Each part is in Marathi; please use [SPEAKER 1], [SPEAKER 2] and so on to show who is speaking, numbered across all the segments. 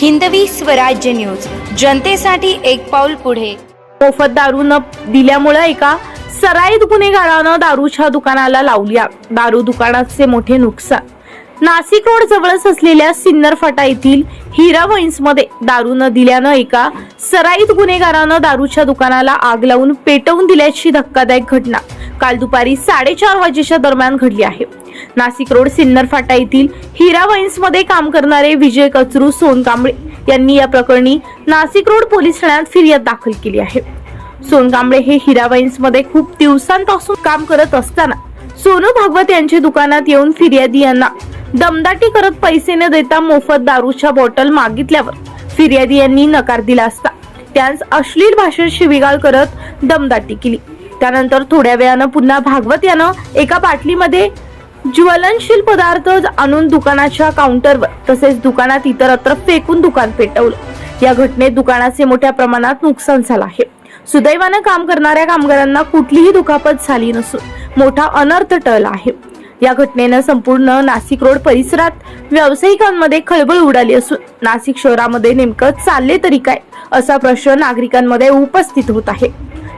[SPEAKER 1] हिंदवी स्वराज्य न्यूज. जनतेसाठी एक पाऊल पुढे.
[SPEAKER 2] मोफत दारू न दिल्यामुळे एका सराईत गुन्हेगारानं दारूच्या दुकानाला लावली आग. दारू दुकानाचे मोठे नुकसान. नाशिक रोड जवळच असलेल्या सिन्नर फाटा येथील हिरा वाईन्समध्ये दारू न दिल्यानं एका सराईत गुन्हेगारानं दारूच्या दुकानाला आग लावून पेटवून दिल्याची धक्कादायक घटना. काल दुपारी साडेचार वाजेच्या दरम्यान घडली आहे. नाशिक रोड सिन्नर फाटा येथील हिरा वाईन्समध्ये काम करणारे विजय कचरू सोनकांबळे यांनी या प्रकरणी नाशिक रोड पोलीस ठाण्यात फिर्याद दाखल केली आहे. सोनकांबळे हे हिरा वाईन्समध्ये खूप दिवसांपासून काम करत असताना सोनू भागवत यांच्या दुकानात येऊन फिर्यादी यांना दमदाटी करत पैसे न देता मोफत दारूच्या बॉटल मागितल्यावर फिर्यादी यांनी नकार दिला असता त्यास अश्लील भाषेत शिवीगाळ करत दमदाटी केली. त्यानंतर थोड्या वेळानं पुन्हा भागवत यानं एका बाटलीमध्ये ज्वलनशील पदार्थ आणून दुकानाच्या काउंटरवर तसेच दुकानात इतरत्र फेकून दुकान पेटवलं. या घटनेत दुकानाचे मोठ्या प्रमाणात नुकसान झालं आहे. सुदैवानं काम करणाऱ्या कामगारांना कुठलीही दुखापत झाली नसून मोठा अनर्थ टळला आहे. या घटनेनं संपूर्ण नाशिक रोड परिसरात व्यावसायिकांमध्ये खळबळ उडाली असून नाशिक शहरामध्ये नेमकं चालले तरी काय असा प्रश्न नागरिकांमध्ये उपस्थित होत आहे.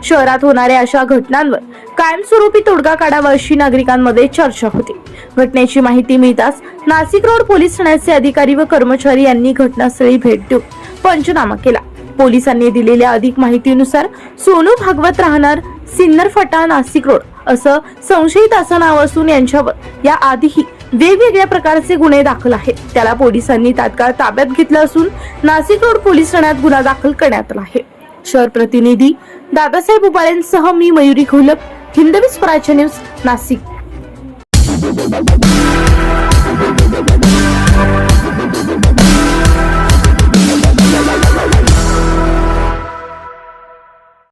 [SPEAKER 2] शहरात होणाऱ्या अशा घटनांवर कायमस्वरूपी तोडगा काढावा अशी नागरिकांमध्ये चर्चा होती. घटनेची माहिती मिळताच नाशिक रोड पोलीस ठाण्याचे अधिकारी व कर्मचारी यांनी घटनास्थळी भेट देऊन पंचनामा केला. पोलिसांनी दिलेल्या अधिक माहितीनुसार सोनू भागवत राहणार सिन्नर फटा नाशिक रोड असं संशयित असं नाव असून यांच्यावर या आधीही वेगवेगळ्या प्रकारचे गुन्हे दाखल आहेत. त्याला पोलिसांनी तात्काळ ताब्यात घेतलं असून नाशिक रोड पोलीस ठाण्यात गुन्हा दाखल करण्यात आला आहे. शहर प्रतिनिधी दादासाहेब उबाळेंसह मी मयुरी घोलप हिंदवी स्वराज्य न्यूज नाशिक.